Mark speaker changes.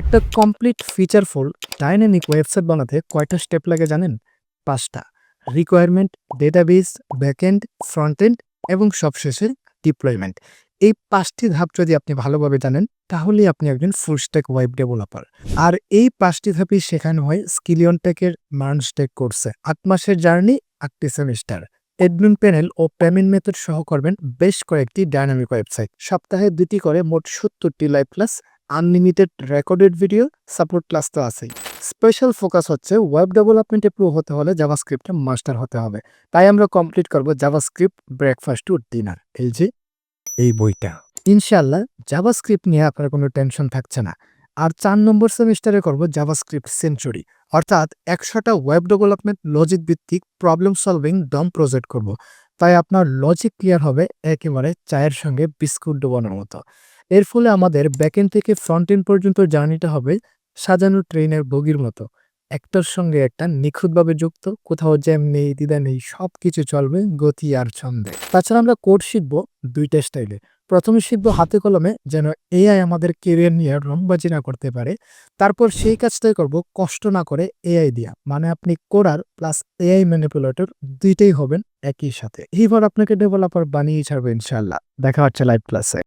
Speaker 1: একটা complete ফিচারফুল dynamic website বানাতে কয়টা স্টেপ লাগে জানেন? পাঁচটা। রিকোয়ারমেন্ট ডেটাবেস ব্যাকএন্ড ফ্রন্টএন্ড এবং সবশেষে ডিপ্লয়মেন্ট এই পাঁচটি ধাপ যদি আপনি ভালোভাবে জানেন, তাহলেই আপনি একজন ফুল স্ট্যাক ওয়েব ডেভেলপার আর এই পাঁচটি ধাপই শেখানো হয় স্কিলিয়ন টেকের মার্নস্টেক কোর্সে আট মাসের জার্নি আটটি সেমিস্টার এডমিন প্যানেল ও পেমেন্ট মেথড সহ করবেন বেশ কয়েকটি ডাইনামিক ওয়েবসাইট সপ্তাহে দুটি করে মোট সত্তরটি live class unlimited recorded video support class তো আছেই। স্পেশাল ফোকাস হচ্ছে ওয়েব ডেভেলপমেন্টে প্রো হতে হলে জাভাস্ক্রিপ্টে মাস্টার হতে হবে। তাই আমরা কমপ্লিট করব জাভাস্ক্রিপ্ট ব্রেকফাস্ট টু ডিনার এই যে এই বইটা। ইনশাল্লাহ জাভাস্ক্রিপ্ট নিয়ে আপনার কোনো টেনশন থাকছে না। আর চার নম্বর সেমিস্টারে করব জাভাস্ক্রিপ্ট সেঞ্চুরি অর্থাৎ একশোটা ওয়েব ডেভেলপমেন্ট লজিক ভিত্তিক প্রবলেম সলভিং ডম প্রজেক্ট করব। তাই আপনার লজিক ক্লিয়ার হবে একেবারে চায়ের সঙ্গে বিস্কুট ডোবানোর মতো। এর ফলে আমাদের ব্যাকেন থেকে ফ্রন্ট এন্ড পর্যন্ত জার্নিটা হবে সাজানো ট্রেনের বগির মতো। একটার সঙ্গে একটা নিখুঁতভাবে যুক্ত, কোথাও জ্যাম নেই দিদা নেই সব কিছু চলবে গতি আর ছন্দে। তাছাড়া আমরা কোড শিখব দুইটা স্টাইলে প্রথমে শিখব হাতে কলমে যেন এআই আমাদের কেরিয়ার নিয়ে রংবাজি না করতে পারে। তারপর সেই কাজটাই করব কষ্ট না করে এআই দিয়া। মানে আপনি কোরার প্লাস এআই ম্যানিপুলেটর দুইটাই হবেন একই সাথে। এইবার আপনাকে ডেভেলপার বানিয়ে ছাড়বে ইনশাল্লাহ দেখা হচ্ছে লাইভ ক্লাসে